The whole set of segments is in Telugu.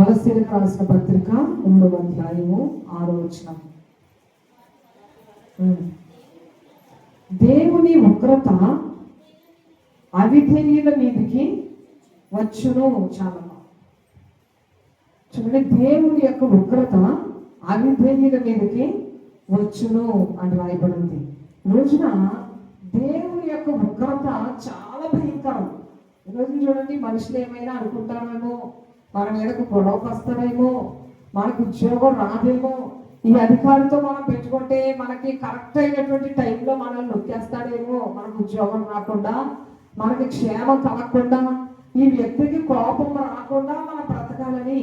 కొలసీలకు రాసిన పత్రిక మూడవ అధ్యాయము ఆరో వచనం. దేవుని ఉగ్రత అవిధేయుల మీదకి వచ్చును చాలా. చూడండి దేవుని యొక్క ఉగ్రత అవిధేయుల మీదకి వచ్చును అని రాయబడింది. రోజున దేవుని యొక్క ఉగ్రత చాలా భయంకరం. ఈరోజు చూడండి మనుషులు ఏమైనా అనుకుంటారేమో మన మీదకు గొడవకు వస్తారేమో? మనకు ఉద్యోగం రాదేమో? ఈ అధికారితో మనం పెట్టుకుంటే మనకి కరెక్ట్ అయినటువంటి టైంలో మనల్ని నొక్కేస్తాడేమో? మనకు ఉద్యోగం రాకుండా మనకి క్షేమం కలగకుండా ఈ వ్యక్తికి కోపం రాకుండా మనం బ్రతకాలని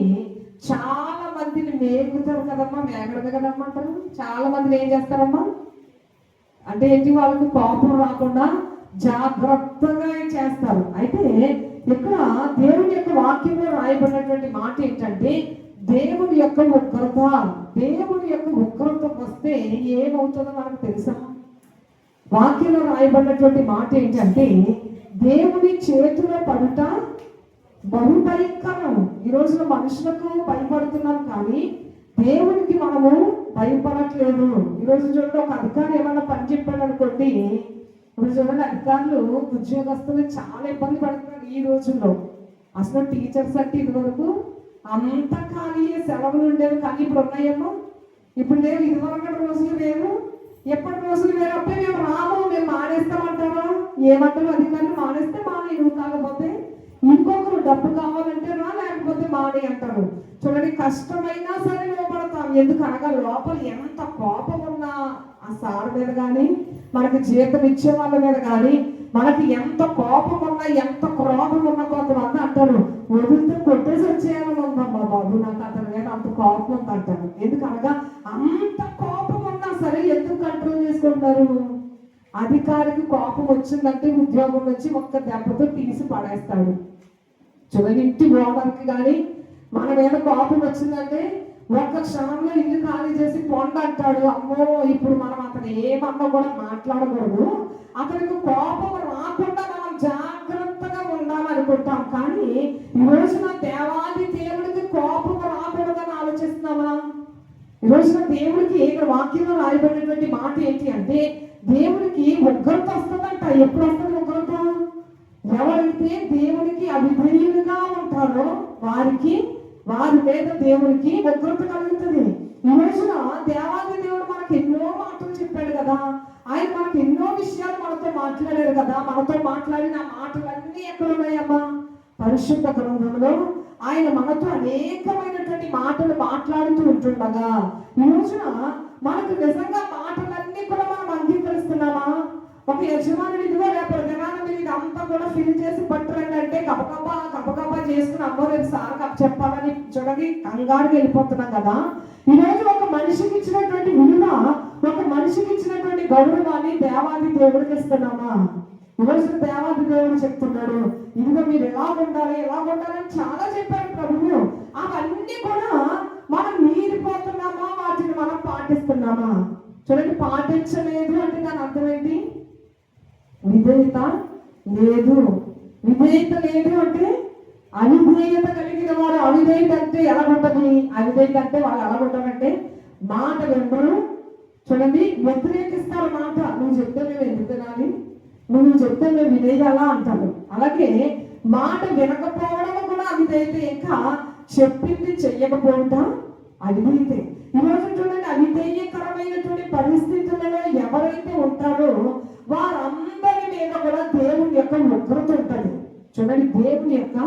చాలా మందిని మేగుతారు కదమ్మా మేగడదు కదమ్మా అంటారు చాలా మందిని ఏం చేస్తారమ్మా? అంటే ఏంటి వాళ్ళకి కోపం రాకుండా జాగ్రత్తగా చేస్తారు. అయితే ఇక్కడ దేవుని యొక్క వాక్యంలో రాయబడినటువంటి మాట ఏంటంటే దేవుని యొక్క ఉగ్రత దేవుని యొక్క ఉగ్రత వస్తే ఏమవుతుందో మనకు తెలుసా? వాక్యంలో రాయబడినటువంటి మాట ఏంటంటే దేవుని చేతిలో పడుట బహు భయంకరం ఈ రోజున మనుషులకు భయపడుతున్నాం కానీ దేవునికి మనము భయపడట్లేదు. ఈ రోజు చూడండి ఒక అధికారి ఏమైనా పని చెప్పాడు అనుకోండి ఇప్పుడు చూడండి అధికారులు ఉద్యోగస్తులు చాలా ఇబ్బంది పడుతున్నారు ఈ రోజుల్లో. అసలు టీచర్స్ అంటే ఇది వరకు అంత ఖాళీ సెలవులు ఉండేవి కానీ ఇప్పుడు ఉన్నాయేమో. ఇప్పుడు లేవు ఇదివరకు రోజులు లేవు. ఎప్పటి రోజులు లేవు అప్పుడే మేము రాము మేము మానేస్తామంటారా ఏమంటారు అధికారులు? మానేస్తే మానే నువ్వు కాకపోతే ఇంకొకరు డబ్బు కావాలంటే రా లేకపోతే మానే అంటారు. చూడండి కష్టమైనా సరే నిలబడతాం ఎందుకు అనగా లోపల ఎంత కోపం ఉన్నా ఆ సార్ మీద కానీ మనకి జీతం ఇచ్చే వాళ్ళ మీద కానీ మనకి ఎంత కోపం ఉన్నా ఎంత క్రోధం ఉన్నా కొంతమంది అంటారు వదిలితే కొట్టేసి వచ్చేయాలని ఉందమ్మా బాబు నాకు అతని మీద అంత కోపం ఉంది అంటారు. ఎందుకనగా అంత కోపం ఉన్నా సరే ఎందుకు కంట్రోల్ చేసుకుంటారు? అధికారికి కోపం వచ్చిందంటే ఉద్యోగం నుంచి ఒక్క దెబ్బతో తీసి పడేస్తాడు. చివరి ఇంటి ఓనర్కి కానీ మన మీద కోపం వచ్చిందంటే ఒక్క క్షణంలో ఇల్లు ఖాళీ చేసి పొండ అంటాడు అమ్మో ఇప్పుడు మనం అతను ఏమన్నా కూడా మాట్లాడకూడదు. అతనికి కోపం రాకుండా మనం జాగ్రత్తగా ఉండాలనుకుంటాం. కానీ ఈ రోజున దేవాది దేవుడికి కోపం రాకూడదని ఆలోచిస్తున్నామా ఈ రోజున దేవుడికి ఇక్కడ వాక్యంలో రాయబడినటువంటి మాట ఏంటి అంటే దేవుడికి ఉగ్రత వస్తుందంట. ఎప్పుడు వస్తుంది ఉగ్రత? ఎవరైతే దేవునికి అవిధేయులుగా ఉంటారో వారికి వారి మీద దేవునికి ఉగ్రత కలుగుతుంది. ఈ రోజున దేవాది దేవుడు మనకి ఎన్నో మాటలు చెప్పాడు కదా. ఆయన మనకి ఎన్నో విషయాలు మనతో మాట్లాడారు కదా. మనతో మాట్లాడిన ఆ మాటలన్నీ ఎక్కడ ఉన్నాయమ్మా? పరిశుద్ధ గ్రంథంలో ఆయన మనతో అనేకమైనటువంటి మాటలు మాట్లాడుతూ ఉంటుండగా ఈ రోజున మనకు నిజంగా మాటలన్నీ కూడా మనం అంగీకరిస్తున్నామా? ఒక యజమానుడు ఇదిగో రేపు దినాన మీరు ఇదంతా కూడా ఫిల్ చేసి పట్టురండి అంటే గబగబా గబగబా చేసుకుని అమ్మో రేపు సార్ కప్ చెప్పాలని చూడగి కంగారుకి వెళ్ళిపోతున్నాం కదా. ఈ రోజు ఒక మనిషికి ఇచ్చినటువంటి విలువ ఒక మనిషికి ఇచ్చినటువంటి గౌరవాన్ని దేవాది దేవుడికి ఇస్తున్నామా ఈరోజు దేవాది దేవుడు చెప్తున్నాడు ఇదిగో మీరు ఎలా ఉండాలి ఎలా ఉండాలని చాలా చెప్పారు ప్రభువు. అవన్నీ కూడా మనం మీరిపోతున్నామా? వాటిని మనం పాటిస్తున్నామా? చూడండి పాటించలేదు అంటే దాని అర్థం విధేయత లేదు. విధేయత లేదు అంటే అవిధేయత కలిగిన వారు అవిధేయత అంటే ఎలా ఉంటుంది? అవిధేయత అంటే వాళ్ళు ఎలా ఉంటారంటే మాట వెంబరు చూడండి వ్యతిరేకిస్తారు మాట. నువ్వు చెప్తే మేము ఎందుకు తినాలి నువ్వు చెప్తే మేము వినేయాలా అంటారు. అలాగే మాట వినకపోవడం కూడా అవిధేయత. ఇంకా చెప్పింది చెయ్యకపోవటం అవిధేయతే ఈరోజు చూడండి అవిధేయకరమైనటువంటి పరిస్థితులలో ఎవరైతే ఉంటారో వారందరి మీద కూడా దేవుని యొక్క ఉగ్రత ఉంటుంది. చూడండి దేవుని యొక్క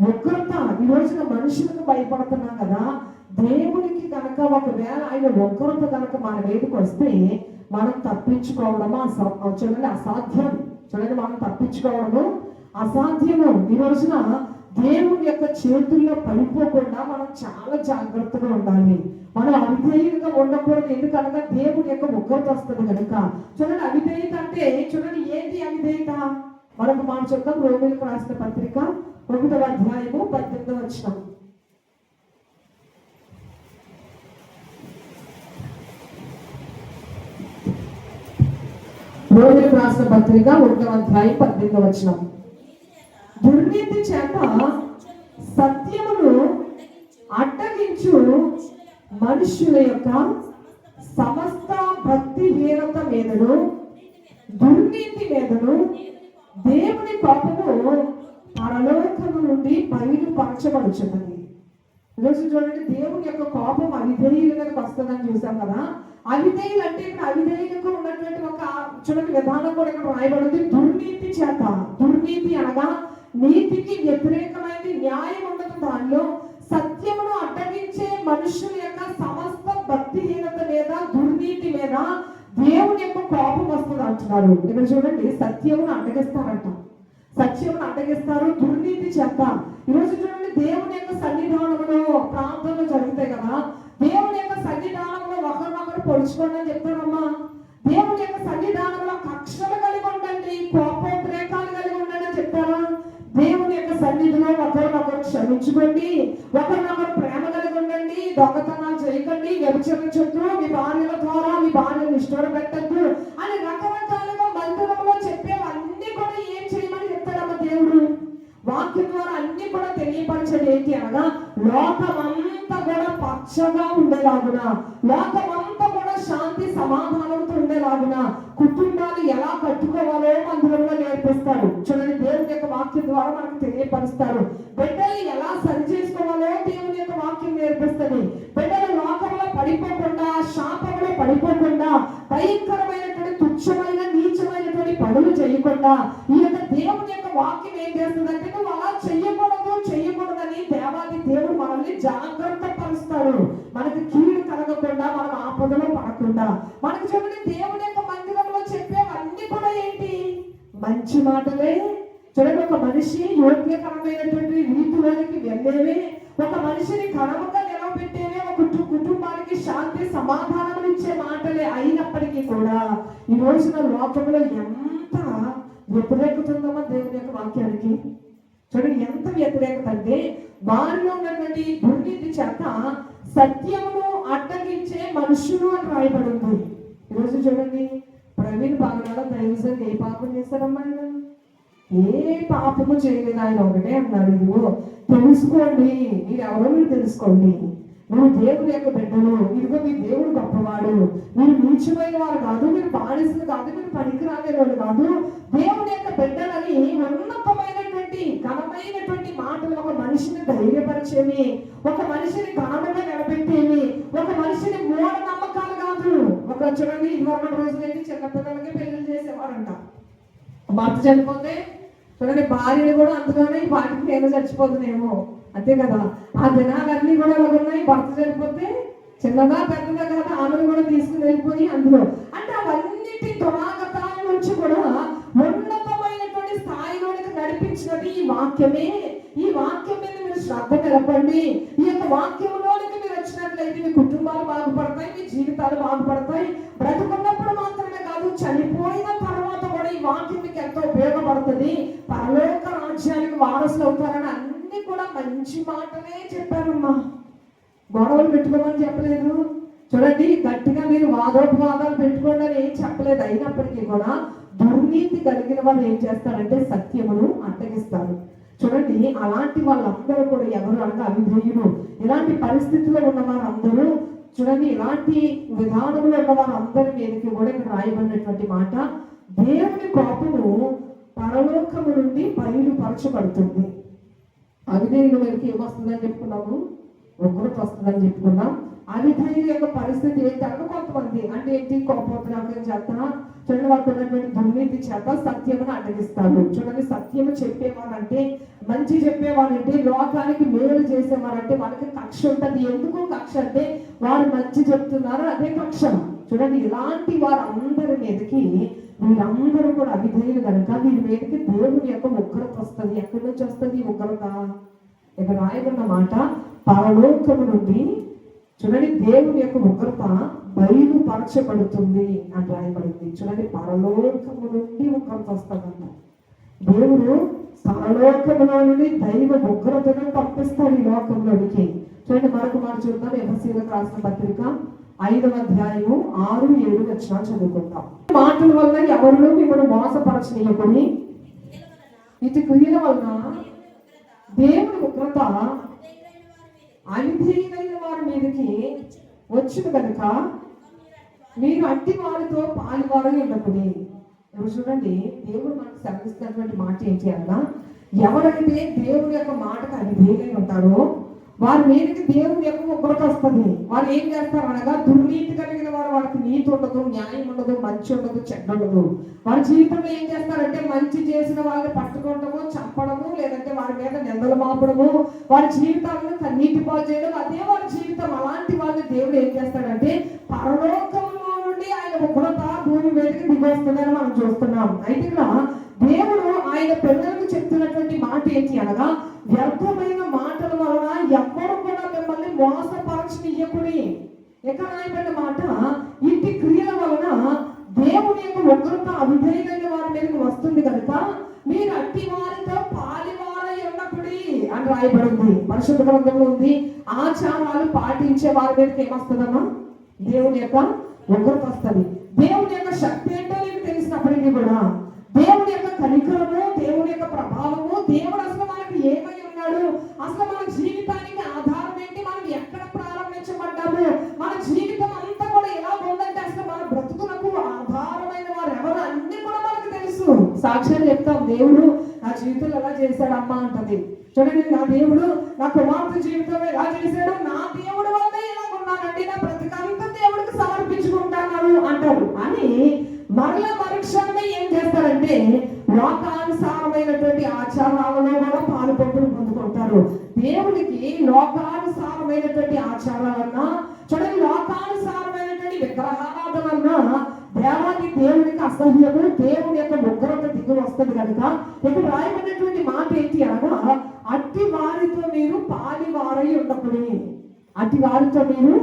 ఉగ్రత. ఈ రోజున మనుషులకు భయపడుతున్నాం కదా. దేవునికి కనుక ఒకవేళ ఆయన ఉగ్రత కనుక మన మీదకి వస్తే మనం తప్పించుకోవడము అసా- చూడండి అసాధ్యం. చూడండి మనం తప్పించుకోవడము అసాధ్యము. ఈ రోజున దేవుని యొక్క చేతుల్లో పడిపోకుండా మనం చాలా జాగ్రత్తగా ఉండాలి. మనం అవిధేయులుగా ఉండకూడదు. ఎందుకనగా దేవుని యొక్క ఉగ్రత వస్తుంది కనుక చూడండి అవిధేయత అంటే చూడండి ఏంటి అవిధేయత? మనకు మన చూద్దాం రోమిలకు రాసిన పత్రిక ఒకటవ అధ్యాయము పద్దెనిమిదవ వచ్చిన రోమిలకు రాసిన పత్రిక ఒకటవ అధ్యాయం పద్దెనిమిదవ వచ్చినాం దుర్నీతి చేత సత్యమును అడ్డగించు మనుషుల యొక్క సమస్త భక్తిహీనత మీదను దుర్నీతి మీదను దేవుని కోపము పరలోకము నుండి బయలుపరచబడుచున్నది. ఈరోజు చూడండి దేవుని యొక్క కోపం అవిధేయులకు వస్తుందని చూసాం కదా. అవిధేయులు అంటే ఇక్కడ అవిధేయులకు ఉన్నటువంటి ఒక చూడండి విధానం కూడా ఇక్కడ రాయబడింది. దుర్నీతి చేత దుర్నీతి అనగా నీతికి వ్యతిరేకమైనది న్యాయం ఉండదు. దానిలో సత్యమును అడ్డగించే మనుషుల యొక్క సమస్త భక్తిహీనత మీద దుర్నీతి మీద దేవుని యొక్క కోపం వస్తుంది అంటున్నారు. ఇక్కడ చూడండి సత్యమును అడ్డగిస్తారంట. సత్యమును అడ్డగిస్తారు దుర్నీతి చేత ఈరోజు చూడండి దేవుని యొక్క సన్నిధానంలో ప్రాంతంలో జరుగుతాయి కదా. దేవుని యొక్క సన్నిధానంలో ఒకరినొకరు పొడుచుకోండి అని చెప్తారమ్మా. దేవుని యొక్క సన్నిధానంలో కక్షలు కలిగి ఉండండి కోపోద్రేకాలు కలిగి ఉండండి అని చెప్తారా? దేవుని యొక్క సన్నిధిలో ఒకరినొకరు క్షమించుకోండి. ఒకరినొకరు ప్రేమ కలిగి ఉండండి. దొంగతనాలు చేయకండి. వ్యభిచరించొద్దు మీ భార్యల ద్వారా మీ భార్యను ఇష్టం పెట్టద్దు అని రకరకాలుగా మందిరంలో చెప్పేవన్నీ కూడా ఏం చేయమని చెప్తాడమ్మ దేవుడు? వాక్యం ద్వారా అన్ని కూడా తెలియపరచడం. ఏంటి అనగా లోకమంతా కూడా పచ్చగా ఉండేలాగున లోకమంతా కూడా శాంతి సమాధానం సమాధానంతో ఉండేలాగున కుటుంబాన్ని ఎలా కట్టుకోవాలో మందిరంలో నేర్పిస్తారు చూడండి దేవుని యొక్క వాక్యం ద్వారా మనకు తెలియపరుస్తారు బిడ్డలు ఎలా సరి చేసుకోవాలో దేవుని యొక్క వాక్యం నేర్పిస్తుంది. బిడ్డలు లోకంలో పడిపోకుండా శాపంలో పడిపోకుండా భయంకరమైనటువంటి తుచ్చమైన నీచమైనటువంటి పనులు చేయకుండా ఈ యొక్క దేవుని యొక్క వాక్యం ఏం చేస్తుందంటే నువ్వు అలా చెయ్యకూడదు చెయ్యకూడదని దేవాది దేవుడు మనల్ని జాగ్రత్త పరుస్తాడు మనకి కీడు కలగకుండా మనం ఆపదలో మనకు మనకి చూడండి దేవుని యొక్క మందిరంలో చెప్పేవన్నీ కూడా ఏంటి? మంచి మాటలే. చూడండి ఒక మనిషి యోగ్యకరమైనటువంటి రీతిలోనికి వెళ్ళేవే. ఒక మనిషిని కరముగా నిలబెట్టేవే ఒక కుటుంబానికి శాంతి సమాధానం ఇచ్చే మాటలే అయినప్పటికీ కూడా ఈ రోజున లోకంలో ఎంత వ్యతిరేకత ఉందమ్మా దేవుని యొక్క వాక్యానికి? చూడండి ఎంత వ్యతిరేకత అంటే వారిలో ఉన్నటువంటి దుర్నీతి చేత సత్యమును అడ్డగించే మనుషులు అని రాయబడింది. ఈరోజు చూడండి ప్రవీణ్ బాగా దైవజన్ ఏ పాపం చేశారమ్మా ఆయన ఏ పాపము చేయలేదు ఆయన ఒకటే అన్నారు. ఇదిగో తెలుసుకోండి. మీరు ఎవరో మీరు తెలుసుకోండి. మీరు దేవుని యొక్క బిడ్డలు. ఇదిగో మీ దేవుడు గొప్పవాడు. మీరు నీచమైన వారు కాదు మీరు బానిసలు కాదు మీరు పనికి వాళ్ళు కాదు. దేవుని యొక్క బిడ్డలని ఉన్నతమైనటువంటి ఘనమైనటువంటి మాటలు ఒక మనిషిని ధైర్యపరిచేవి ఒక మనిషిని ఘనంగా నిలబెట్టేవి ఒక మనిషిని మూఢ నమ్మకాలు కాదు. ఒక చూడండి ఇరవై రోజులైతే చిన్నపిల్లలకి పెళ్ళి చేసేవారంట. భర్త చనిపోతే చూడండి భార్యని కూడా అందులోనే వాటికి నేను చచ్చిపోతున్నాయేమో అంతే కదా? ఆ దినాలన్నీ కూడా ఉన్నాయి భర్త చనిపోతే చిన్నదా పెద్దదా కదా ఆమెను కూడా తీసుకుని వెళ్ళిపోయి అందులో. అంటే అవన్నిటి దురాగతాల నుంచి కూడా ఉన్నతమైనటువంటి స్థాయిలోనికి నడిపించినది ఈ వాక్యమే. ఈ వాక్యం మీద మీరు శ్రద్ధ నిలపండి ఈ యొక్క వాక్యంలోనికి మీరు వచ్చినట్లయితే మీ కుటుంబాలు బాగుపడతాయి మీ జీవితాలు బాగుపడతాయి. బ్రతుకున్నప్పుడు మాత్రమే కాదు చనిపోయిన తర్వాత కూడా ఈ వాక్యం మీకు ఎంతో ఉపయోగపడుతుంది. పరలోక రాజ్యానికి వారసులు అవుతారని అన్ని కూడా మంచి మాటలే చెప్పారమ్మా. గొడవలు పెట్టుకోమని చెప్పలేదు. చూడండి గట్టిగా మీరు వాదోపవాదాలు పెట్టుకోండి అని ఏం చెప్పలేదు. అయినప్పటికీ కూడా దుర్నీతి కలిగిన వాళ్ళు ఏం చేస్తారంటే సత్యమును అడ్డగిస్తారు చూడండి అలాంటి వాళ్ళందరూ కూడా ఎవరు అనగా అవిధేయులు. ఇలాంటి పరిస్థితుల్లో ఉన్న వారందరూ చూడండి ఇలాంటి విధానంలో ఉన్న వారందరి మీదకి కూడా ఇక్కడ రాయబడినటువంటి మాట దేవుని కోపము పరలోకము నుండి బయలుపరచబడుతుంది. అవిధేయుల మీదకి ఏమొస్తుందని చెప్పుకున్నాము? ఉగ్రత వస్తుందని చెప్పుకున్నాం. అవిధేయుల యొక్క పరిస్థితి ఏంటంటే కొంతమంది అంటే ఏంటి? కోపోద్రాకం చేత చూడండి వాళ్ళకు ఉన్నటువంటి దుర్నీతి చేత సత్యమును అడ్డగిస్తారు చూడండి సత్యము చెప్పేవారంటే మంచి చెప్పేవారంటే లోకానికి మేలు చేసేవారంటే వాళ్ళకి కక్ష ఉంటుంది. ఎందుకు కక్ష అంటే వారు మంచి చెప్తున్నారు అదే కక్ష. చూడండి ఇలాంటి వారందరి మీదకి వీరందరూ కూడా అవిధేయులు కనుక వీరి మీదకి దేవుని యొక్క ఉగ్రత వస్తుంది. ఎక్కడి నుంచి వస్తుంది ఈ ఉగ్రత? ఇక రాయబడిన మాట పరలోకము నుండి చూడండి దేవుని యొక్క ఉగ్రత బయలుపరచబడుతుంది అని రాయబడింది. చూడండి పరలోకము నుండి ఉగ్రత వస్తుందంట. దేవుడు పరలోకములో నుండి దైవ ఉగ్రతను పంపిస్తాడు ఈ లోకంలోనికి. చూడండి మరొక మాట చూద్దాం. ఎఫసీలకు రాసిన పత్రిక ఐదవ అధ్యాయము ఆరు ఏడు వచ్చిన చదువుకుంటాం. మాటల వల్ల ఎవరు మిమ్మల్ని మోసపరచనీయకుని ఇటు క్రియల వలన దేవుని ఉగ్రత అవిధేయులైన వారి మీదకి వచ్చిన కనుక మీరు అట్టి వారితో పాలువారు ఉండకుని ఇప్పుడు చూడండి దేవుడు మనకు సెలవిస్తున్నటువంటి మాట ఏంటి అన్నా ఎవరైతే దేవుని యొక్క మాటకు అవిధేయులై ఉంటారో వారి మీదకి దేవుని యొక్క ఉగ్రత వస్తుంది వారు ఏం చేస్తారు అనగా దుర్నీతి కలిగిన వారు వారికి నీతి ఉండదు న్యాయం ఉండదు మంచి ఉండదు చెడ్డ ఉండదు. వారి జీవితంలో ఏం చేస్తారంటే మంచి చేసిన వాళ్ళని పట్టుకోవడము చంపడము లేదంటే వారి మీద నిందలు మాపడము. వారి జీవితాలను కన్నీటి పాలు చేయడం అదే వారి జీవితం. అలాంటి వాళ్ళని దేవుడు ఏం చేస్తాడంటే పరలోకంలో నుండి ఆయన ఉగ్రత భూమి మీదకి దిగొస్తుందని మనం చూస్తున్నాం. అయితే ఇక్కడ దేవుడు ఆయన పిల్లలకు చెప్తున్నటువంటి మాట ఏంటి అనగా వ్యర్థమైన మాటల వలన ఎవ్వరు కూడా మిమ్మల్ని మోసపరచనియకుడి. ఎక్కడ రాయబడిన మాట? ఇంటి క్రియల వలన దేవుని యొక్క ఉగ్రత అవిధేయమైన వారి మీదకి వస్తుంది కనుక మీరు అట్టి వారితో పాలివారై ఉన్నప్పుడి అని రాయబడింది. పరిశుద్ధ గ్రంథంలో ఉంది. ఆచారాలు పాటించే వారి మీదకి ఏమొస్తుందమ్మా? దేవుని యొక్క ఉగ్రత వస్తుంది. దేవుని యొక్క శక్తి ఏంటో నీకు తెలిసినప్పటికీ కూడా దేవుని యొక్క కనికరము దేవుని యొక్క ప్రభావము దేవుడు అసలు మనకి ఏమై ఉన్నాడు అసలు మన జీవితానికి ఆధారం ఏంటి? మనం ఎక్కడ ప్రారంభించబడ్డాము? మన జీవితం అంతా కూడా ఎలా ఉందంటే అసలు మన బ్రతుకులకు ఆధారమైన వారు ఎవరు? అన్ని కూడా మనకు తెలుసు. సాక్ష్యాలు చెప్తాం. దేవుడు నా జీవితంలో ఎలా చేశాడు అమ్మ అంటది. చూడండి నా దేవుడు నా కుమార్తె జీవితంలో ఎలా చేశాడు? నా దేవుడు వల్లే ఎలా ఉన్నానండి. నా బ్రతికంతా దేవుడికి సమర్పించుకుంటాను అంటారు అని మరల మరుక్షణమే ఏం చేస్తారంటే లోకానుసారమైనటువంటి ఆచారాలలో కూడా పాలు పంపులు పొందుకుంటారు దేవుడికి లోకానుసారమైనటువంటి ఆచారాలన్నా చూడండి లోకానుసారమైనటువంటి విగ్రహారాధనన్నా దేవాది దేవునికి అసహ్యము దేవుని యొక్క ఉగ్రత దిగులు వస్తుంది కనుక. ఇక్కడ రాయబడినటువంటి మాట ఏంటి అనగా అట్టి వారితో మీరు పాలివారై ఉన్నప్పుడు అట్టి వారితో మీరు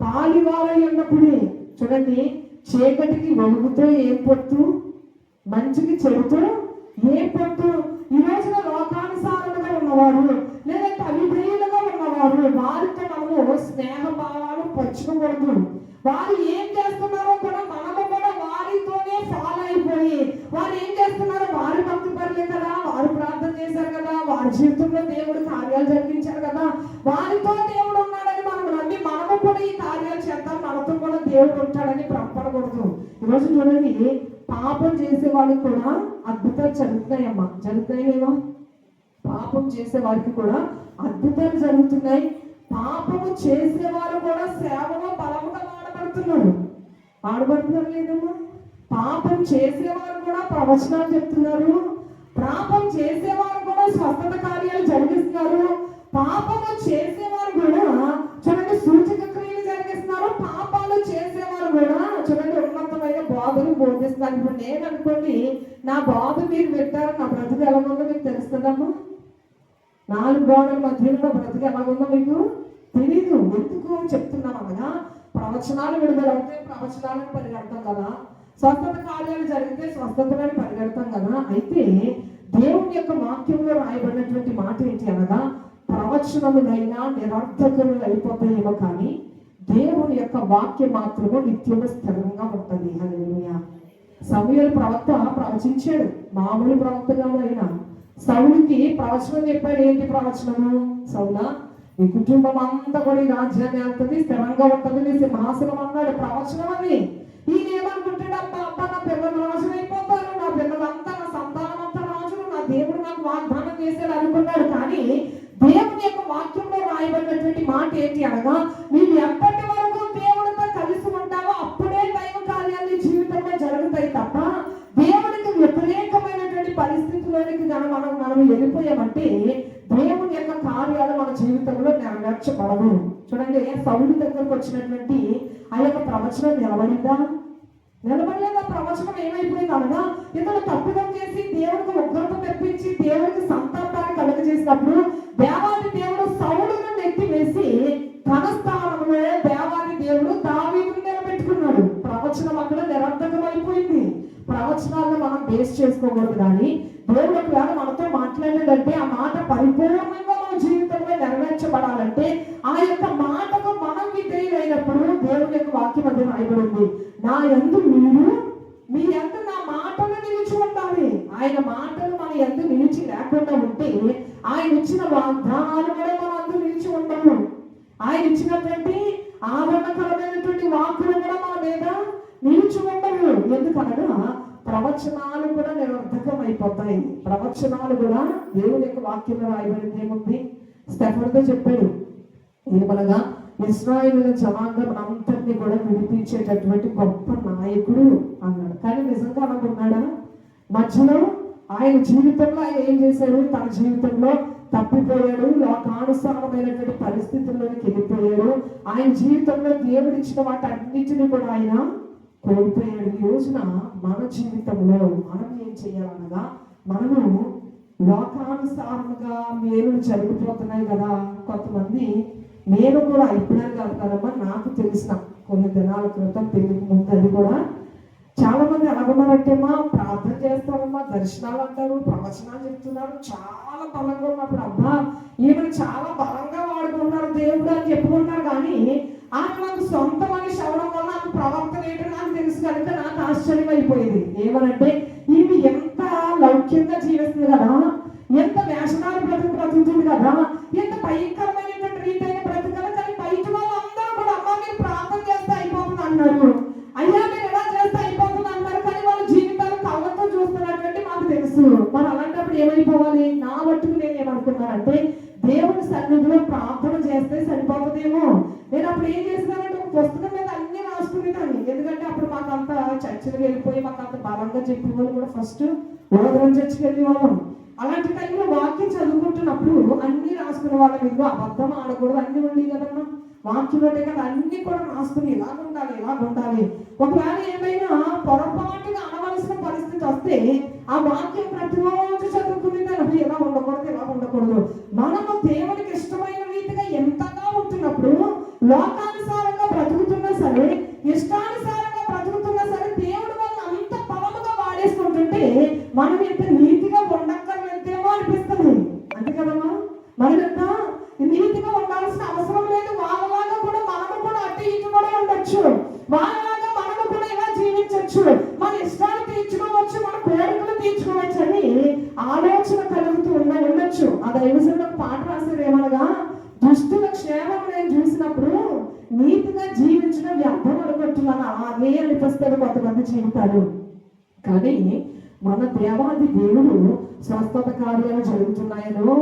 పాలివారై ఉన్నప్పుడు చూడండి చీకటికి వెలుగుతో ఏ పొత్తు మంచికి చెడుతో ఏ పొత్తు? ఈ రోజున లోకానుసారం ఉన్నవారు లేదంటే అవిధేయులుగా ఉన్నవారు వారితో మనము స్నేహ భావాలు పంచుకోకూడదు. వారు ఏం చేస్తున్నారో కూడా మనము కూడా వారితోనే ఫాలో అయిపోయి వారు ఏం చేస్తున్నారో వారు భక్తి కదా వారు ప్రార్థన చేశారు కదా వారి జీవితంలో దేవుడు కార్యాలు జరిగించారు కదా. వారితో దేవుడు ఉన్నాడని మనం నమ్మి మనము కూడా ఈ కార్యాలు చేద్దాం. మనతో కూడా దేవుడు ఉంటాడని భ్రమపడకూడదు ఈరోజు చూడండి పాపం చేసే వాళ్ళకి కూడా అద్భుతాలు జరుగుతాయమ్మా. జరుగుతాయేమో? పాపం చేసే వారికి కూడా అద్భుతాలు జరుగుతున్నాయి. పాపము చేసేవారు కూడా సేవలో బలముగా వాడబడుతున్నారు వాడబడుతున్నారు లేదమ్మా. పాపం చేసేవారు కూడా ప్రవచనాలు చెప్తున్నారు. పాపం చేసేవారు కూడా స్వస్థత కార్యాలు జరిగిస్తున్నారు. పాపము చేసేవారు కూడా చూడండి సూచక క్రియలు జరిగిస్తున్నారు. పాపాలు చేసేవారు కూడా చూడండి ఉన్నతమైన బోధలు బోధిస్తున్నారు. ఇప్పుడు నేను అనుకోండి నా బోధ మీరు పెట్టారు నా బ్రతుకు ఎలా ఉందో మీకు తెలుస్తుందమ్మా. నాలుగు గోడల మధ్యలో బ్రతికి ఎలా ఉందో మీకు? తెలీదు. ఎందుకు చెప్తున్నాం అనగా ప్రవచనాలు విడుదలవుతే ప్రవచనాలను పరిగెడతాం కదా. స్వస్థత కార్యాలు జరిగితే స్వస్థతలను పరిగెడతాం కదా. అయితే దేవుని యొక్క వాక్యంలో రాయబడినటువంటి మాట ఏంటి అనగా ప్రవచనములైనా నిరర్థకములు అయిపోతాయేమో కానీ దేవుని యొక్క వాక్యం మాత్రము నిత్యము స్థిరంగా ఉంటుంది. హల్లెలూయా. సమయలు ప్రవక్త ప్రవచించాడు. మామూలు ప్రవక్తగా అయినా. సౌలుకి ప్రవచనం చెప్పాడు ఏంటి ప్రవచనము? సౌలా నీ కుటుంబం అంతా కూడా ఈ రాజ్యాన్ని వెళ్తుంది స్థిరంగా ఉంటుంది నీ సింహాసనం అన్నాడు. ప్రవచనం అని ఈయన ఏమనుకుంటాడు? అబ్బా అబ్బా నా పిల్లలు రాజులు అయిపోతారు. నా పిల్లలంతా నా సంతానం అంతా రాజులు నా దేవుడు నాకు వాగ్దానం చేశాడు అనుకున్నాడు. కానీ దేవుని యొక్క వాక్యంలో రాయబడినటువంటి మాట ఏంటి అనగా నీవు ఎప్పటి వరకు దేవుడితో కలిసి ఉంటావో అప్పుడే దైవ కార్యాలు జీవితంలో జరుగుతాయి తప్ప దేవుడికి వ్యతిరేకమైనటువంటి పరిస్థితుల్లోనికి మనం మనం వెళ్ళిపోయామంటే దేవుని యొక్క కార్యాలు మన జీవితంలో నెరవేర్చబడదు చూడండి సౌలు దగ్గరకు వచ్చినటువంటి ఆ యొక్క ప్రవచనం నిలబడిందా? నిలబడలేదా? ప్రవచనం ఏమైపోయింది అనగా ఇతను తప్పిదం చేసి దేవుడికి ఉగ్రత తెప్పించి దేవుడికి సంతాపాన్ని కలుగజేసినప్పుడు దేవాది దేవుడు సౌలును నెత్తి వేసి తన స్థానంలో దేవాది దేవుడు దావీదును నిలబెట్టుకున్నాడు. ప్రవచనం అక్కడ నిరర్థకం అయిపోయింది ప్రవచనాలను మనం బేస్ చేసుకోకూడదు కానీ ఇస్రాయిల్ జనాంగం అంతటిని కూడా విడిపించేటటువంటి గొప్ప నాయకుడు అన్నాడు. కానీ నిజంగా అనుకున్నాడా మధ్యలో ఆయన జీవితంలో ఆయన ఏం చేశాడు? తన జీవితంలో తప్పిపోయాడు. లోకానుసారమైనటువంటి పరిస్థితుల్లోకి వెళ్ళిపోయాడు. ఆయన జీవితంలో దేవుడు ఇచ్చిన వాటి అన్నింటినీ కూడా ఆయన కోల్పోయాడు. ఈ రోజున మన జీవితంలో మనం ఏం చేయాలనగా మనము లోకానుసారముగా మేలు జరిగిపోతున్నాయి కదా. కొంతమంది నేను కూడా ఇప్పుడే కాదు కదమ్మా నాకు తెలిసిన కొన్ని దినాల క్రితం పెళ్ళి ముందు అది కూడా. చాలా మంది ఎలాగున్నారంటేమా ప్రార్థన చేస్తారమ్మా దర్శనాలు అంటారు ప్రవచనాలు చెప్తున్నారు. చాలా బలంగా ఉన్నప్పుడు అబ్బా ఈమెను చాలా బలంగా వాడుకున్నారు దేవుడు అని చెప్పుకుంటున్నారు. కానీ ఆమె నాకు సొంత మనిషి అవడం వల్ల నాకు ప్రవర్తన ఏంటో నాకు తెలుసు కనుక నాకు ఆశ్చర్యం అయిపోయింది ఏమనంటే ఈమె ఎంత లౌక్యంగా జీవిస్తుంది కదా? ఎంత వేషణాలు బ్రతుకు బ్రతుకుతుంది కదా? ఎంత భయంకర అంత చెప్పిన వాళ్ళు కూడా ఫస్ట్ ఓదరం చర్చికి వెళ్ళి వాళ్ళం. అలాంటి టైంలో వాక్యం చదువుకుంటున్నప్పుడు అన్ని రాసుకునే వాళ్ళం. ఇదిగో అబద్ధం ఆడకూడదు అన్ని ఉండి కదమ్మా వాక్యం ఉంటే కదా అన్ని కూడా రాసుకుని ఇలా ఉండాలి ఇలా ఉండాలి ఒకవేళ ఏమైనా పొరపాటుగా అనవలసిన పరిస్థితి వస్తే ఆ వాక్యం ప్రతిరోజు చదువుకునే దాన్ని ఇలా ఉండకూడదు ఇలా ఉండకూడదు? మనము దేవునికి ఇష్టమైన రీతిగా ఎంతగా ఉంటున్నప్పుడు లోకానుసారంగా బ్రతుకుతున్నా సరే ఇష్టానుసారంగా బ్రతుకుతున్నా సరే దేవుడు వాడేసుకుంటుంటే మనం ఎంత నీతిగా ఉండక్కర్లేదేమో అనిపిస్తుంది అంతే కదమ్మా మనం ఎంత నీతిగా ఉండాల్సిన అవసరం లేదు వాళ్ళలాగా కూడా మనము కూడా అటు ఇటు కూడా ఉండొచ్చు వాళ్ళలాగా మనము కూడా ఇలా జీవించవచ్చు మన ఇష్టాలు తీర్చుకోవచ్చు మన కోరికలు తీర్చుకోవచ్చు అని ఆలోచన కలుగుతూ ఉన్న ఉండొచ్చు ఆ దైవజనుడు ఒక పాట రాశారు ఏమనగా దుష్టుల క్షేమం నేను చూసినప్పుడు నీతిగా జీవించడం వ్యర్థం అనుకుంటున్నాను అలాగే అనిపిస్తారు కొంతమంది జీవితాలు కానీ మన దేవాది దేవుడు స్వస్థత కార్యాలు జరుగుతున్నాయనో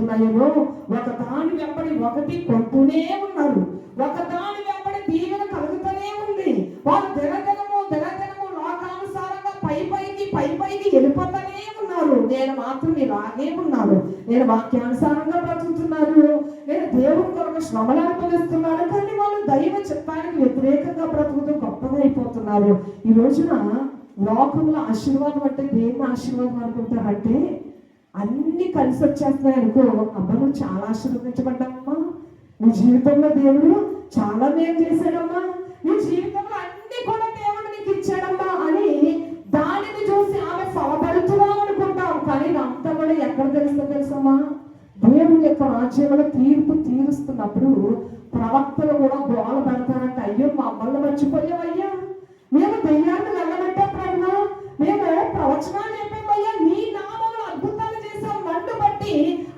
అద్భుతాలు ఒక దాని వెంబడి ఒకటి కొంటూనే ఉన్నారు. ఒక దాని వెంబడి దీవెన కలుగుతూనే ఉంది. వారు దినదినము దినదినము లోకానుసారంగా పై పైకి పై పైకి వెళ్ళిపోతూనే ఉన్నారు. నేను మాత్రం ఇలాగే ఉన్నాను. నేను వాక్యానుసారంగా బ్రతుకుతున్నాను. నేను దేవుని కొరకు శ్రమలు అనుభవిస్తున్నాను. కానీ వాళ్ళు దైవ చిత్తానికి వ్యతిరేకంగా బ్రతుకుతూ గొప్పగా అయిపోతున్నారు ఈ రోజున లోకంలో ఆశీర్వాదం అంటే దేవుని ఆశీర్వాదం అనుకుంటారంటే అన్ని కలిసి వచ్చేస్తున్నాయి అనుకో. అమ్మ నువ్వు చాలా ఆశీర్వదించబడ్డావమ్మా. నీ జీవితంలో దేవుడు చాలా మేలు చేశాడమ్మా. నీ జీవితంలో అన్ని కూడా దేవుడు నీకు ఇచ్చాడమ్మా అని దానిని చూసి ఆమె ఫలపడుతున్నాం అనుకుంటాం. కానీ అంతా కూడా ఎక్కడ తెలుస్తా తెలుసమ్మా? దేవుని యొక్క రాజ్యంలో తీర్పు తీరుస్తున్నప్పుడు ప్రవక్తలు కూడా గోల పెడతారంట. అయ్యో మా అమ్మల్ని మర్చిపోయావయ్యా. మేము దెయ్యాన్ని వెళ్ళబట్టే ప్రభు మేము ప్రవచనాలు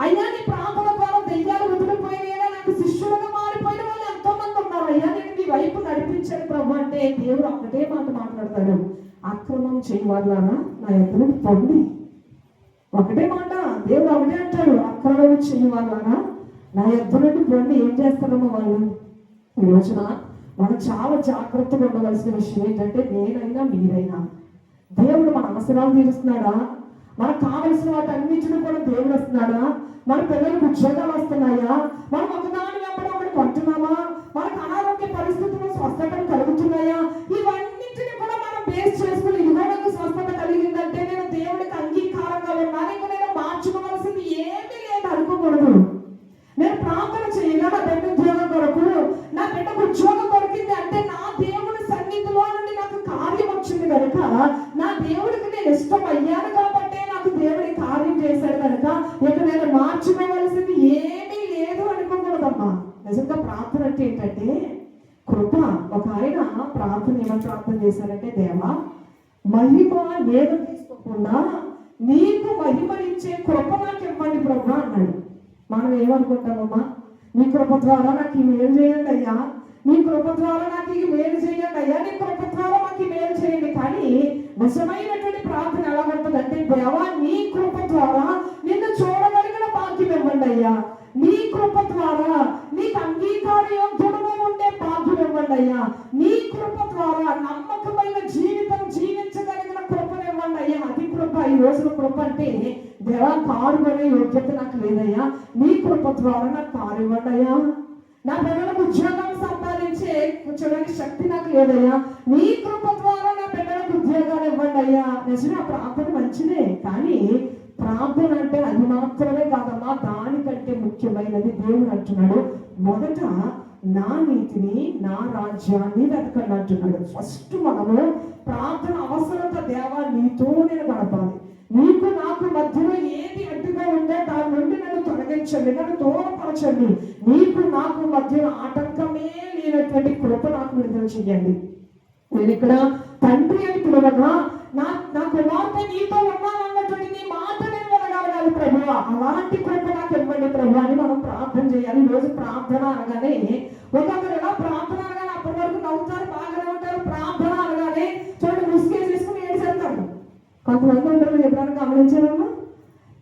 అయ్యా నీ ప్రార్థన ద్వారా దెయ్యాలు వదిలిపోయినా నాకు శిష్యులుగా మారిపోయిన వాళ్ళు ఎంతో మంది ఉన్నారు. అయ్యా నేను నీ వైపు నడిపించాను ప్రభు అంటే దేవుడు ఒకటే మాట మాట్లాడతాడు. అక్రమం చేయవాళ్ళనా నా ఎదురు పొంది ఒకటే మాట దేవుడు ఒకటే అంటాడు అక్రమం చేయవాళ్ళనా నా ఎద్దు నుండి ఏం చేస్తారమ్మా వాళ్ళు? ఈ రోజున మనం చాలా జాగ్రత్తగా ఉండవలసిన విషయం ఏంటంటే నేనైనా మీరైనా దేవుడు మన అవసరాలు తీరుస్తున్నాడా? మనకు కావలసిన వాటి అన్నింటిని కూడా దేవుడు వస్తున్నాడా మన పిల్లలకు ఉద్యోగాలు వస్తున్నాయా? మనం ఒకదాని వెంబడి ఒకటి కొంటున్నామా మనకు అనారోగ్య పరిస్థితులు స్వస్థతలు కలుగుతున్నాయా? ఇవన్నింటిని కూడా మనం బేస్ చేసుకుని ఇదిగో నాకు స్వస్థత కలిగిందంటే నేను దేవుడికి అంగీకారంగా ఉన్నాను ఇంకా నేను మార్చుకోవాల్సింది ఏమీ లేదు అనుకోకూడదు. నేను ప్రార్థన చేయగా నా బిడ్డ ఉద్యోగం కొరకు నా బిడ్డకు ఉద్యోగం దొరికింది అంటే నా దేవుడి సన్నిధిలో నుండి నాకు కార్యం వచ్చింది కనుక నా దేవుడికి నేను ఇష్టం అయ్యాను కాబట్టి కార్యం చేశాడు కనుక ఇక నేను మార్చుకోవలసింది ఏమీ లేదు అనుకోకూడదమ్మా. నిజంగా ప్రార్థన అంటే ఏంటంటే కృప. ఒక ఆయన ప్రార్థన ఏమని ప్రార్థన చేశారంటే దేవా మహిమ నేను తీసుకోకుండా నీకు మహిమనిచ్చే కృప నాకు ఇవ్వండి ప్రభు అన్నాడు. మనం ఏమనుకుంటామమ్మా? నీ కృప ద్వారా నాకు ఈ మేలు చేయండి అయ్యా. నీ కృప ద్వారా నాకు ఈ మేలు చేయండి. అయ్యా నీ మాకు మేలు చేయండి కానీ నిజమైనటువంటి ప్రార్థన ఎలా ఉంటుందంటే దేవా నీ కృప ద్వారా నిన్ను చూడగలిగిన భాగ్యం ఇవ్వండి అయ్యా. నీ కృప ద్వారా నీకు అంగీకార యోగ్యుడుగా ఉండే భాగ్యం ఇవ్వండి అయ్యా. నీ కృప ద్వారా నమ్మకమైన జీవితం జీవించగలిగిన కృపను ఇవ్వండి అయ్యా. అది కృప ఈ రోజున కృప అంటే దేవా కారు కొనే యోగ్యత నాకు లేదయ్యా. నీ కృప ద్వారా నాకు కారు ఇవ్వండి అయ్యా. నా పిల్లలకు ఉద్యోగం సంపాదించే కూర్చోడానికి శక్తి నాకు లేదయ్యా. నీ కృప ద్వారా నా పిల్లలకు ఉద్యోగాలు ఇవ్వండి అయ్యా. నిజమే ఆ ప్రార్థన మంచిదే కానీ ప్రార్థన అంటే అది మాత్రమే కాదమ్మా దానికంటే ముఖ్యమైనది దేవుడు అంటున్నాడు. మొదట నా నీతిని నా రాజ్యాన్ని వెతకండి అంటున్నాడు. ఫస్ట్ మనము ప్రార్థన అవసరత దేవా నీతో నేను గడపాలి. నీకు నాకు మధ్యలో ఏది అడ్డుగా ఉందో దాని నుండి నన్ను తొలగించండి నన్ను దూరపరచండి. నీకు నాకు మధ్యలో ఆటంకమే లేనటువంటి కృప నాకు విడుదల చేయండి. నేను ఇక్కడ తండ్రి అని పిలవగా నా నా కుమార్తె నీతో ఉన్నానన్నటువంటి నీ మాట నేను వినగలగాలి ప్రభు అలాంటి కృప నాకు ఇవ్వండి ప్రభు అని మనం ప్రార్థన చేయాలి. రోజు ప్రార్థన అనగానే ఒక్కొక్కరు ఎలా ప్రార్థన అనగానే అప్పటి వరకు నవ్వుతారు బాగానే ఉంటారు. ప్రార్థన అనగానే చూడండి ముసుగేసేసుకుని కొంతమంది ఉంటారు ఎప్పుడైనా గమనించారమ్మా?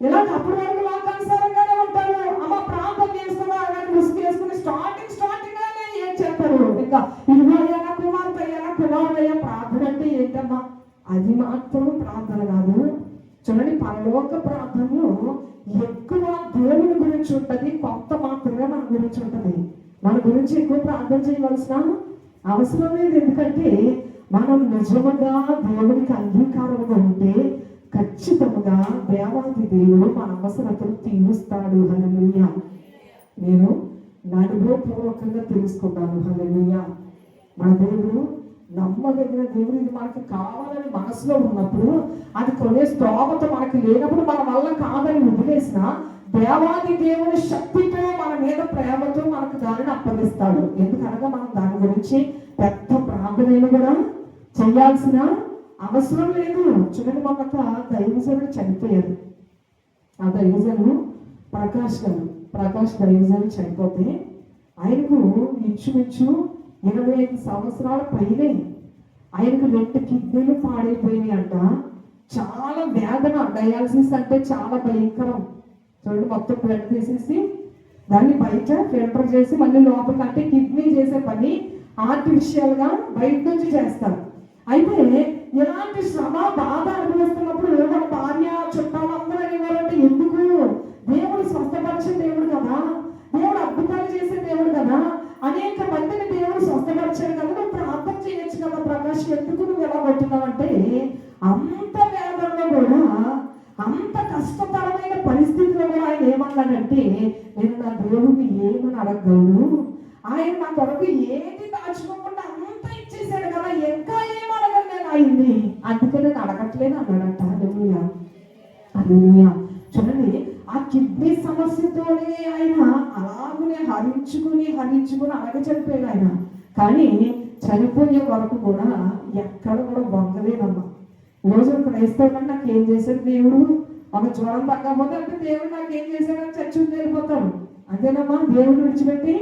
ఇలా అప్పుడు వరకు లోకానుసారంగానే ఉంటారు. అమ్మ ప్రాంతం చేసుకున్నా అలాంటి ముసుగు వేసుకుని స్టార్టింగ్ స్టార్టింగ్ గానే ఏం చెప్పారు. ఇంకా ఇదిగో అయ్యా కుమార్తె అయ్యా కుమారుడయ్యా ప్రార్థన అంటే ఏంటమ్మా? అది మాత్రం ప్రార్థన కాదు. చూడండి పరలోక ప్రార్థనలో ఎక్కువ దేవుని గురించి ఉంటుంది కొంత మాత్రమే మన గురించి ఉంటది. మన గురించి ఎక్కువ ప్రార్థన చేయవలసిన అవసరం లేదు. ఎందుకంటే మనం నిజముగా దేవునికి అంగీకారంగా ఉంటే ఖచ్చితంగా దేవాది దేవుడు మన అవసరతను తీరుస్తాడు. హల్లెలూయా. నేను నడుగోపూర్వకంగా తెలుసుకున్నాను హల్లెలూయా. మన దేవుడు నమ్మదగిన దేవుడు ఇది మనకి కావాలని మనసులో ఉన్నప్పుడు అది కొనే స్తోమత మనకి లేనప్పుడు మన వల్ల కాదని వదిలేసిన దేవాది దేవుని శక్తితో మన మీద ప్రేమతో మనకు దానిని అప్పగిస్తాడు. ఎందుకనగా మనం దాని గురించి పెద్ద ప్రార్థనలు కూడా చేయాల్సిన అవసరం లేదు. చూడండి మొన్న దైవజనుడు చనిపోయారు ఆ దైవజనుడు ప్రకాష్ గారు ప్రకాష్ దైవజనుడు చనిపోతే ఆయనకు ఇంచుమించు ఇరవై ఐదు సంవత్సరాల పైనే ఆయనకు రెండు కిడ్నీలు పాడైపోయినాయి అంట. చాలా వేదన. డయాలసిస్ అంటే చాలా భయంకరం. చూడండి మొత్తం బ్లడ్ తీసేసి దాన్ని బయట ఫిల్టర్ చేసి మళ్ళీ లోపలికి అంటే కిడ్నీ చేసే పని ఆర్టిఫిషియల్గా బయట నుంచి చేస్తారు. అయితే ఇలాంటి శ్రమ బాధ అనుభవిస్తున్నప్పుడు మన భార్య చుట్టాలందరూ అనేవారంటే ఎందుకు? దేవుడు స్వస్థపరిచే దేవుడు కదా. దేవుడు అద్భుతాలు చేసే దేవుడు కదా. అనేక మందిని దేవుడు స్వస్థపరిచాడు కదా. నువ్వు ప్రార్థన చేయొచ్చు కదా ప్రకాష్ ఎందుకు నువ్వు ఎలా కొట్టున్నావు అంత వేదంలో కూడా అంత కష్టతరమైన పరిస్థితిలో కూడా ఆయన ఏమన్నాడంటే నేను నా దేవుడిని ఏమని అడగలను ఆయన నా కొరకు ఏది దాచుకోకుండా అంత ఇచ్చేసాడు కదా. ఇంకా ఏం ఆయన్ని అందుకే నేను అడగట్లేదు అన్నాడంట. అల్లెలూయా అల్లెలూయా చూడండి ఆ కిడ్నీ సమస్యతోనే ఆయన అలాగనే హరించుకుని హరించుకుని అలాగే చనిపోయాడు ఆయన. కానీ చనిపోయే వరకు కూడా ఎక్కడ కూడా వంగలేదమ్మా రోజు క్రైస్తవుడు నాకు ఏం చేశాడు దేవుడు? ఒక జ్వరం తగ్గకపోతే అంటే దేవుడు నాకు ఏం చేశాడని చచ్చి వెళ్ళిపోతాడు. అంతేనమ్మా దేవుడు విడిచిపెట్టి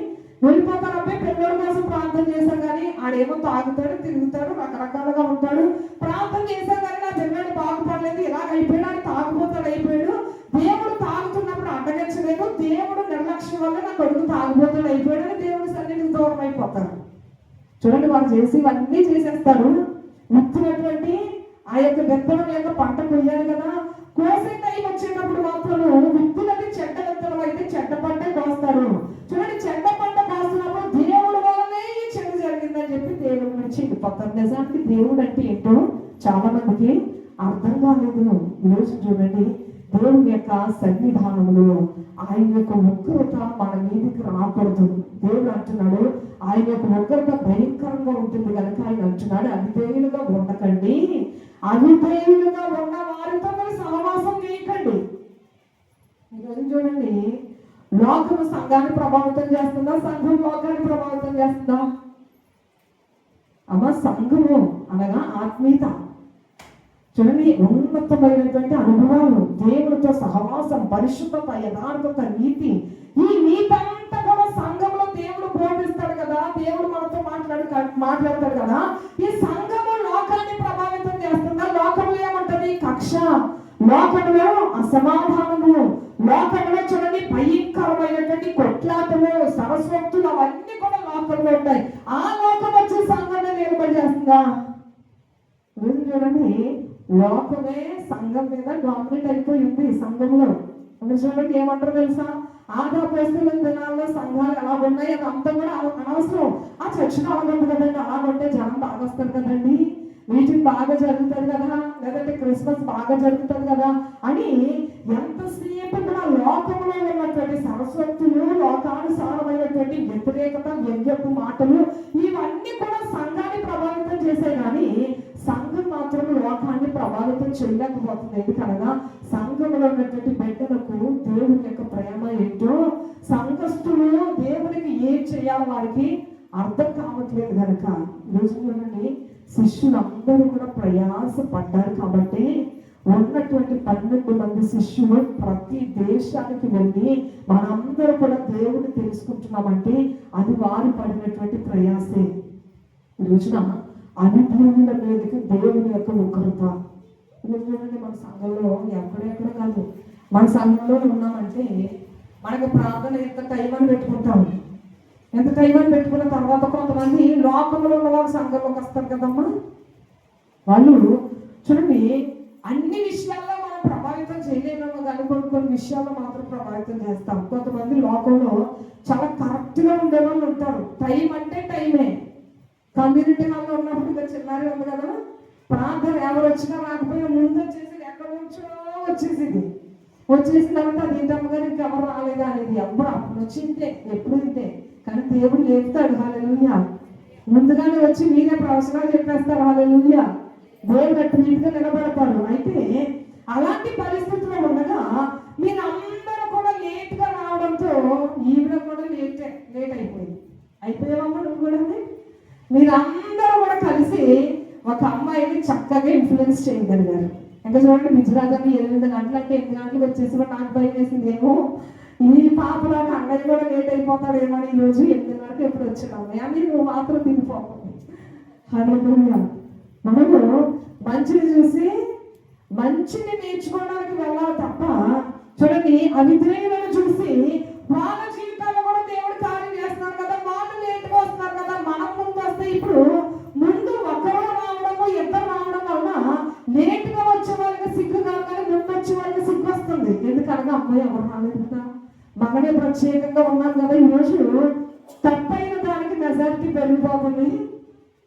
వెళ్ళిపోతారు అబ్బాయి పిల్లల కోసం ప్రార్థన చేశాం కానీ ఆడేమో తాగుతాడు తిరుగుతాడు రకరకాలుగా ఉంటాడు. ప్రార్థన చేశాం కానీ నా పిల్లడు బాగుపడలేదు. ఇలా అయిపోయాడు? అని తాగుపోతాడు అయిపోయాడు. దేవుడు తాగుతున్నప్పుడు అడ్డగించలేదు. దేవుడు నిర్లక్ష్యం వల్ల నా కొడుకు తాగుపోతాడు అయిపోయాడు అని దేవుడి సన్నిధికి దూరం అయిపోతారు. చూడండి వాళ్ళు చేసి ఇవన్నీ చేసేస్తారు. విత్తినటువంటి ఆ యొక్క విత్తనం యొక్క పంట కొయ్యాలి కదా. కోసే టైం వచ్చినప్పుడు మాత్రం విత్తులది చెడ్డ విత్తనం అయితే చెడ్డ పంటే కోస్తారు. గురించి నిజానికి దేవుడు అంటే ఏంటో చాలా మందికి అర్థం కాలేదు. ఈరోజు చూడండి దేవుని యొక్క సన్నిధానంలో ఆయన యొక్క ఉగ్రత మన మీదకి రాకూడదు. దేవుడు అంటున్నాడు ఆయన యొక్క ఉగ్రత భయంకరంగా ఉంటుంది కనుక ఆయన అంటున్నాడు అవిధేయులుగా ఉండకండి. అవిధేయులుగా ఉన్న వారితో మీరు సహవాసం చేయకండి ఈరోజు చూడండి లోకము సంఘాన్ని ప్రభావితం చేస్తుందా సంఘం లోకాన్ని ప్రభావితం చేస్తుందా? అమ్మ సంఘము అనగా ఆత్మీయత. చూడండి ఉన్నతమైనటువంటి అనుభవాలు దేవుడితో సహవాసం పరిశుభ్రత యథార్థత నీతి. ఈ నీతి అంతా కూడా సంఘంలో దేవుడు బోధిస్తాడు కదా దేవుడు మనతో మాట్లాడతాడు కదా. ఈ సంఘము లోకాన్ని ప్రభావితం చేస్తుందా? లోకంలో ఏమంటది? కక్ష. లోకంలో అసమాధానము. లోకంలో చూడండి భయంకరమైనటువంటి కొట్లాటలు సరస్వక్తులు అవన్నీ కూడా లోకంలో ఉంటాయి. ఆ లోకంలో నిలబడి మీరు చూడండి లోకమే సంఘం మీద డామినేట్ అయిపోయింది సంఘంలో. మీరు చూడండి ఏమంటారు తెలుసా? ఆదా పరిస్థితుల దినాల్లో సంఘాలు ఎలా ఉన్నాయి అది అంతా కూడా అనవసరం. ఆ చర్చలో అలాగంది కదండి అలాగంటే జనం బాగా వస్తారు కదండి. మీటింగ్ బాగా జరుగుతుంది కదా? లేదంటే క్రిస్మస్ బాగా జరుగుతుంది కదా? అని ఎంతసేపు కూడా లోకంలో ఉన్నటువంటి సరస్వతులు లోకానుసారమైనటువంటి వ్యతిరేకత వ్యంగ్యపు మాటలు ఇవన్నీ కూడా సంఘాన్ని ప్రభావితం చేసే కానీ సంఘం మాత్రం లోకాన్ని ప్రభావితం చేయలేకపోతుంది. ఎందుకనగా సంఘంలో ఉన్నటువంటి బిడ్డలకు దేవుని యొక్క ప్రేమ ఏంటో సంఘస్థులు దేవునికి ఏం చేయాలి వారికి అర్థం కావట్లేదు కనుక రోజుల్లోని శిష్యులందరూ కూడా ప్రయాస పడ్డారు కాబట్టి ఉన్నటువంటి పన్నెండు మంది శిష్యులు ప్రతి దేశానికి వెళ్ళి మనందరూ కూడా దేవుని తెలుసుకుంటున్నామంటే అది వారు పడినటువంటి ప్రయాసే. రోజున అనుభూముల మీదకి దేవుని యొక్క ఉగ్రత. చూడండి మన సంఘంలో ఎక్కడెక్కడ కాదు. మన సంఘంలో ఉన్నామంటే మనకు ప్రార్థన ఎంత టైం అని పెట్టుకుంటాం. ఎంత టైం అని పెట్టుకున్న తర్వాత కొంతమంది లోకంలో ఉన్న వాళ్ళు సంఘంలోకి వస్తారు కదమ్మా? వాళ్ళు చూడండి అన్ని విషయాల్లో మనం ప్రభావితం చేయలేమేమో కానీ కొన్ని కొన్ని విషయాల్లో మాత్రం ప్రభావితం చేస్తాం. కొంతమంది లోకంలో చాలా కరెక్ట్గా ఉండే వాళ్ళు ఉంటారు. టైం అంటే టైమే. కమ్యూనిటీ వాళ్ళు ఉన్నప్పుడు ఇంకా చిన్నారి ఉంది కదా. ప్రార్థన ఎవరు వచ్చినా రాకపోయినా ముందు వచ్చేసి ఎక్కడ నుంచో వచ్చేసింది. వచ్చేసిన తర్వాత అది ఏంటమ్మ గారు ఇంకెవరు రాలేదా అనేది? ఎవరు అప్పుడు వచ్చింటే ఎప్పుడు ఇంతే. కానీ దేవుడు లేపుతాడు. హాలెలుయ్యా ముందుగానే వచ్చి మీరే ప్రవచనాలు చెప్పేస్తారు. హాలెలుయ్యా దేవుడు అట్టు నీటిగా నిలబడతారు అయితే అలాంటి పరిస్థితిలో ఉండగా మీరు అందరూ కూడా లేట్గా రావడంతో ఈవిడ కూడా లేట్ లేట్ అయిపోయింది. అయిపోయావమ్మా నువ్వు కూడా? మీరందరూ కూడా కలిసి ఒక అమ్మాయిని చక్కగా ఇన్ఫ్లుయెన్స్ చేయగలిగారు. ఇంకా చూడండి మిజరాజాన్ని ఎనిమిది గంటలకి ఎనిమిది గంటలకు వచ్చేసి నాకు భయం వేసింది. ఏమో ఈ పాపలాగా అన్నయ్య కూడా లేట్ అయిపోతాడేమో అని ఈ రోజు ఎనిమిది వరకు ఎప్పుడు వచ్చినాము అని నువ్వు మాత్రం తినిపోకు మనము మంచిని చూసి మంచిని నేర్చుకోవడానికి వెళ్ళాలి తప్ప చూడండి అవిధేయులను చూసి వాళ్ళ జీవితాల్లో కూడా దేవుడు కార్యం చేస్తున్నారు కదా వాళ్ళు లేట్గా వస్తున్నారు కదా మనం ముందు వస్తే ఇప్పుడు ముందు ఒకరు రావడము ఇద్దరు రావడం వలన లేట్గా వచ్చే వాళ్ళకి సిగ్గు కాదు కానీ ముందు వచ్చే వాళ్ళకి సిగ్గు వస్తుంది. ఎందుకనగా అమ్మాయి ఎవరు రాలేదు కదా? మగనే ప్రత్యేకంగా ఉన్నాం కదా ఈరోజు తప్పైన దానికి మెజారిటీ పెరిగిపోతుంది.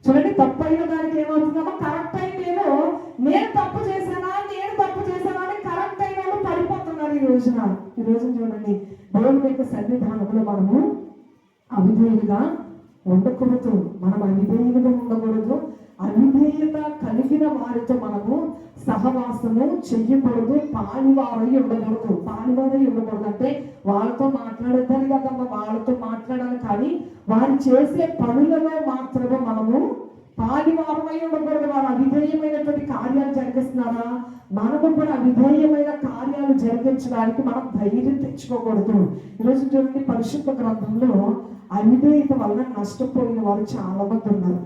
చూడండి తప్పు అయిన దానికి ఏమవుతుందమ్మా? కరెక్ట్ అయిన నేను తప్పు చేశానా? నేను తప్పు చేశానా అని కరెక్ట్ అయిన వాళ్ళు పడిపోతున్నారు ఈ రోజున. ఈ రోజున చూడండి దేవుని యొక్క సన్నిధానంలో మనము అవిధేయులుగా ఉండకూడదు. మనం అవిధేయులుగా ఉండకూడదు. అవిధేయత కలిగిన వారితో మనము సహవాసము చెయ్యకూడదు. పానివారై ఉండకూడదు. పానివారై ఉండకూడదు. అంటే వాళ్ళతో మాట్లాడద్దని కదమ్మా వాళ్ళతో మాట్లాడాలి కానీ వారు చేసే పనులలో మాత్రమే మనము పానివారమై ఉండకూడదు. వారు అవిధేయమైనటువంటి కార్యాలు జరిగిస్తున్నారా? మనము కూడా అవిధేయమైన కార్యాలు జరిగించడానికి మనం ధైర్యం తెచ్చుకోకూడదు. ఈరోజు చూడండి పరిశుద్ధ గ్రంథంలో అవిధేయత వల్ల నష్టపోయిన వారు చాలా మంది ఉన్నారు.